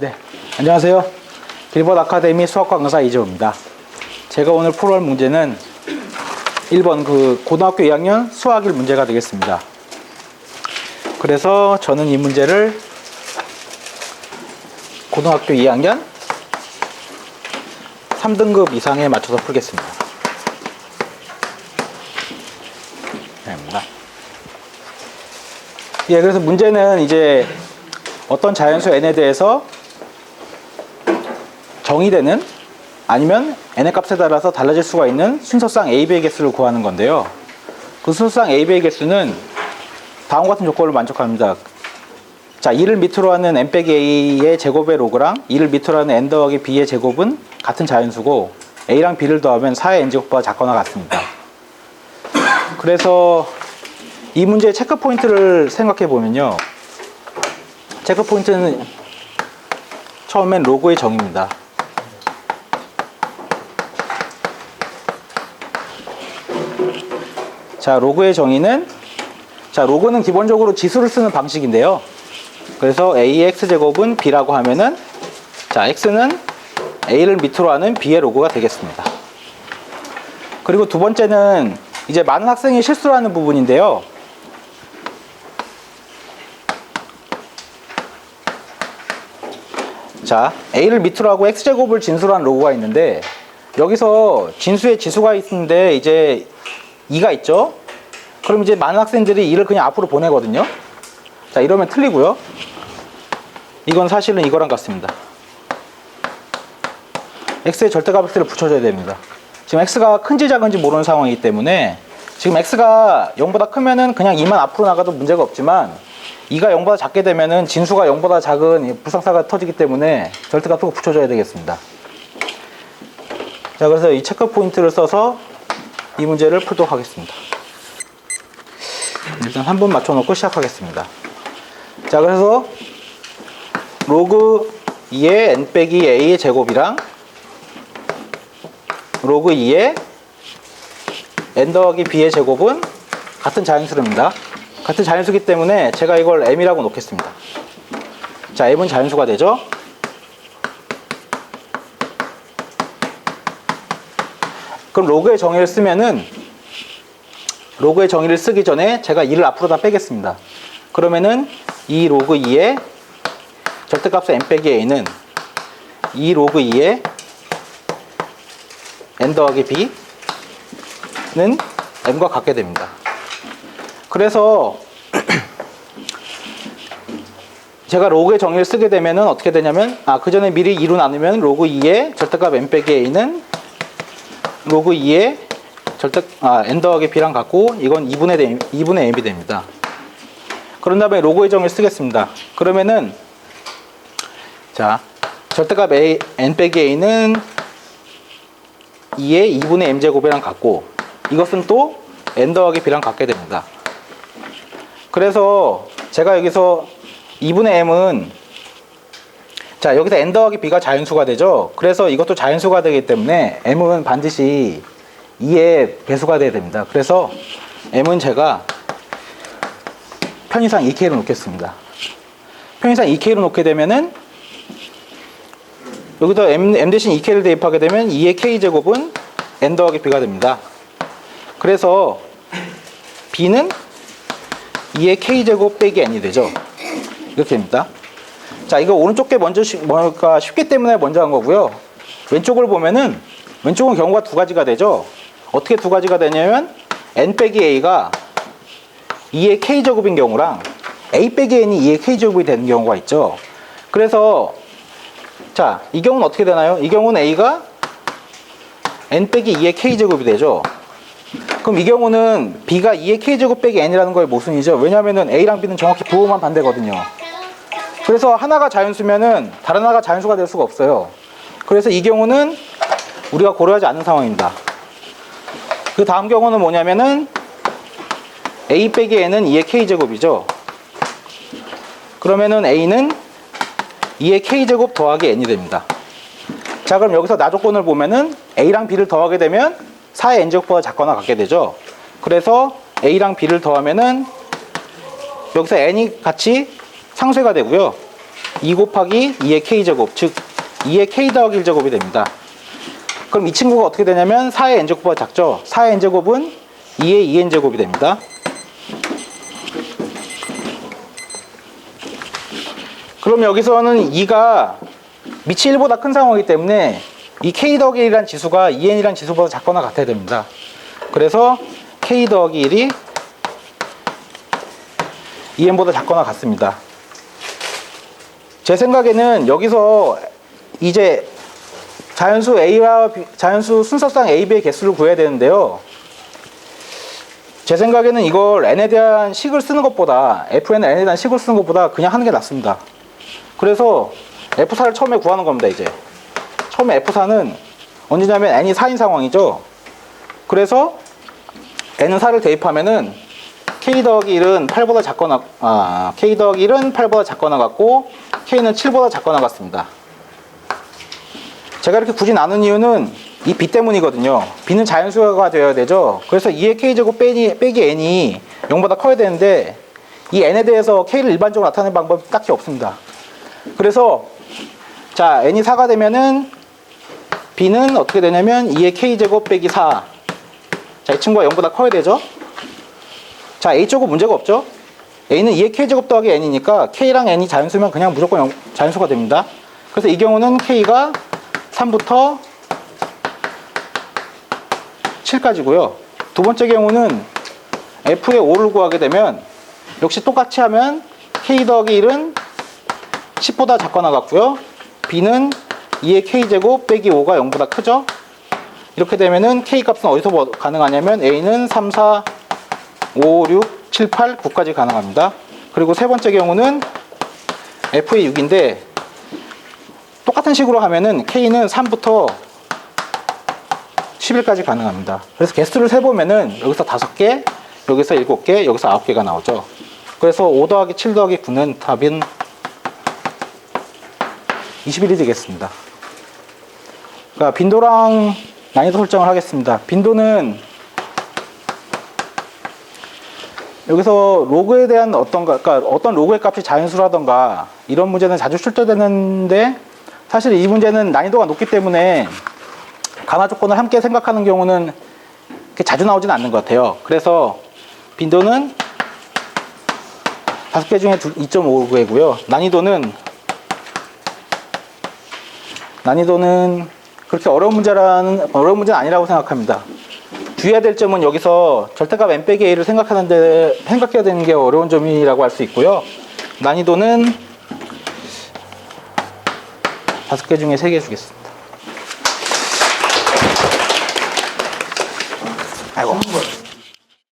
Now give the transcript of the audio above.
네, 안녕하세요. 길벗 아카데미 수학과 강사 이재호입니다. 제가 오늘 풀어할 문제는 1번 그 고등학교 2학년 수학 1 문제가 되겠습니다. 그래서 저는 이 문제를 고등학교 2학년 3등급 이상에 맞춰서 풀겠습니다. 입니다. 예, 그래서 문제는 이제 어떤 자연수 n에 대해서 정의되는 아니면 n의 값에 따라서 달라질 수가 있는 순서상 a, b의 개수를 구하는 건데요. 그 순서상 a, b의 개수는 다음과 같은 조건을 만족합니다. 자, 2를 밑으로 하는 n 빼기 a의 제곱의 로그랑 2를 밑으로 하는 n 더하기 b의 제곱은 같은 자연수고 a랑 b를 더하면 4의 n제곱보다 작거나 같습니다. 그래서 이 문제의 체크 포인트를 생각해 보면요. 체크 포인트는 처음엔 로그의 정의입니다. 자, 로그의 정의는 자, 로그는 기본적으로 지수를 쓰는 방식인데요. 그래서 ax 제곱은 b라고 하면은 자, x는 a를 밑으로 하는 b의 로그가 되겠습니다. 그리고 두 번째는 이제 많은 학생이 실수를 하는 부분인데요. 자, a를 밑으로 하고 x제곱을 진수로 한 로그가 있는데 여기서 진수의 지수가 있는데 이제 2가 있죠? 그럼 이제 많은 학생들이 2를 그냥 앞으로 보내거든요. 자, 이러면 틀리고요. 이건 사실은 이거랑 같습니다. x의 절대값 x를 붙여줘야 됩니다. 지금 x가 큰지 작은지 모르는 상황이기 때문에 지금 x가 0보다 크면은 그냥 2만 앞으로 나가도 문제가 없지만 2가 0보다 작게 되면은 진수가 0보다 작은 이 불상사가 터지기 때문에 절대값을 붙여줘야 되겠습니다. 자, 그래서 이 체크 포인트를 써서 이 문제를 풀도록 하겠습니다. 일단 한 번 맞춰 놓고 시작하겠습니다. 자, 그래서 로그 2의 n 빼기 a의 제곱이랑 로그 2의 n 더하기 b의 제곱은 같은 자연수입니다. 같은 자연수기 때문에 제가 이걸 m이라고 놓겠습니다. 자, m은 자연수가 되죠. 그럼 로그의 정의를 쓰면은 로그의 정의를 쓰기 전에 제가 2를 앞으로 다 빼겠습니다. 그러면은 이 로그 2의 절대값의 n 빼기 a는 이 로그 2의 n 더하기 b는 m과 같게 됩니다. 그래서 제가 로그의 정의를 쓰게 되면은 어떻게 되냐면 아 그 전에 미리 2로 나누면 로그 2의 절대값 n 빼기 a는 로그 2의 절대 아 n 더하기 b랑 같고 이건 2분의 2분의 m이 됩니다. 그런 다음에 로그의 정의를 쓰겠습니다. 그러면은 자 절대값 a n 빼기 a는 2의 2분의 m 제곱이랑 같고 이것은 또 n 더하기 b랑 같게 됩니다. 그래서 제가 여기서 2분의 m은 자 여기서 n 더하기 b가 자연수가 되죠. 그래서 이것도 자연수가 되기 때문에 m은 반드시 2의 배수가 돼야 됩니다. 그래서 m은 제가 편의상 2k로 놓겠습니다. 편의상 2k로 놓게 되면은 여기서 m, m 대신 2k를 대입하게 되면 2의 k제곱은 n 더하기 b가 됩니다. 그래서 b는 2의 k제곱 빼기 n이 되죠. 이렇게 됩니다. 자, 이거 오른쪽 게 먼저 쉬, 뭐랄까 쉽기 때문에 먼저 한 거고요. 왼쪽을 보면은 왼쪽은 경우가 두 가지가 되죠. 어떻게 두 가지가 되냐면 n 빼기 a가 2의 k제곱인 경우랑 a 빼기 n이 2의 k제곱이 되는 경우가 있죠. 그래서 자, 이 경우는 어떻게 되나요? 이 경우는 a가 n 빼기 2의 k제곱이 되죠. 그럼 이 경우는 b가 2의 k제곱 빼기 n이라는 거의 모순이죠. 왜냐하면 a랑 b는 정확히 부호만 반대거든요. 그래서 하나가 자연수면은 다른 하나가 자연수가 될 수가 없어요. 그래서 이 경우는 우리가 고려하지 않는 상황입니다. 그 다음 경우는 뭐냐면은 a 빼기 n은 2의 k제곱이죠. 그러면은 a는 2의 k제곱 더하기 n이 됩니다. 자 그럼 여기서 나 조건을 보면은 a랑 b를 더하게 되면 4의 n제곱보다 작거나 같게 되죠. 그래서 a랑 b를 더하면은 여기서 n이 같이 상쇄가 되고요. 2 곱하기 2의 k제곱, 즉 2의 k 더하기 1제곱이 됩니다. 그럼 이 친구가 어떻게 되냐면 4의 n제곱보다 작죠? 4의 n제곱은 2의 2n제곱이 됩니다. 그럼 여기서는 2가 밑이 1보다 큰 상황이기 때문에 이 k 더하기 1이라는 지수가 2n이라는 지수보다 작거나 같아야 됩니다. 그래서 k 더하기 1이 2n보다 작거나 같습니다. 제 생각에는 여기서 이제 자연수 A와 자연수 순서상 A, B의 개수를 구해야 되는데요. 제 생각에는 이걸 n에 대한 식을 쓰는 것보다 fn은 n에 대한 식을 쓰는 것보다 그냥 하는 게 낫습니다. 그래서 F4를 처음에 구하는 겁니다, 이제. 처음에 F4는 언제냐면 n이 4인 상황이죠. 그래서 n은 4를 대입하면은 k 더하기 1은 8보다 작거나 아, k 더하기 1은 8보다 작거나 같고 k는 7보다 작거나 같습니다. 제가 이렇게 굳이 나눈 이유는 이 b 때문이거든요. b는 자연수가 되어야 되죠. 그래서 2의 k제곱 빼기, 빼기 n이 0보다 커야 되는데 이 n에 대해서 k를 일반적으로 나타내는 방법이 딱히 없습니다. 그래서 자 n이 4가 되면은 b는 어떻게 되냐면 2의 k제곱 빼기 4. 자, 이 친구가 0보다 커야 되죠. 자, a제곱 문제가 없죠. a는 2의 k제곱 더하기 n이니까 k랑 n이 자연수면 그냥 무조건 영- 자연수가 됩니다. 그래서 이 경우는 k가 3부터 7까지고요. 두 번째 경우는 f의 5를 구하게 되면 역시 똑같이 하면 k 더하기 1은 10보다 작거나 같고요. b는 2의 k제곱 빼기 5가 0보다 크죠. 이렇게 되면은 k 값은 어디서 뭐 가능하냐면 a는 3, 4, 5, 6, 7, 8, 9까지 가능합니다. 그리고 세 번째 경우는 f의 6인데 똑같은 식으로 하면은 k는 3부터 11까지 가능합니다. 그래서 개수를 세보면은 여기서 5개, 여기서 7개, 여기서 9개가 나오죠. 그래서 5 더하기 7 더하기 9는 답은 21이 되겠습니다. 그러니까 빈도랑 난이도 설정을 하겠습니다. 빈도는 여기서 로그에 대한 어떤 가- 그러니까 어떤 로그의 값이 자연수라던가 이런 문제는 자주 출제되는데 사실 이 문제는 난이도가 높기 때문에 가나 조건을 함께 생각하는 경우는 자주 나오진 않는 것 같아요. 그래서 빈도는 5개 중에 2.5개고요. 난이도는 난이도는 그렇게 어려운 문제라는 어려운 문제는 아니라고 생각합니다. 주의해야 될 점은 여기서 절대값 n 빼기 a를 생각하는데 생각해야 되는 게 어려운 점이라고 할 수 있고요. 난이도는 다섯 개 중에 세 개 주겠습니다.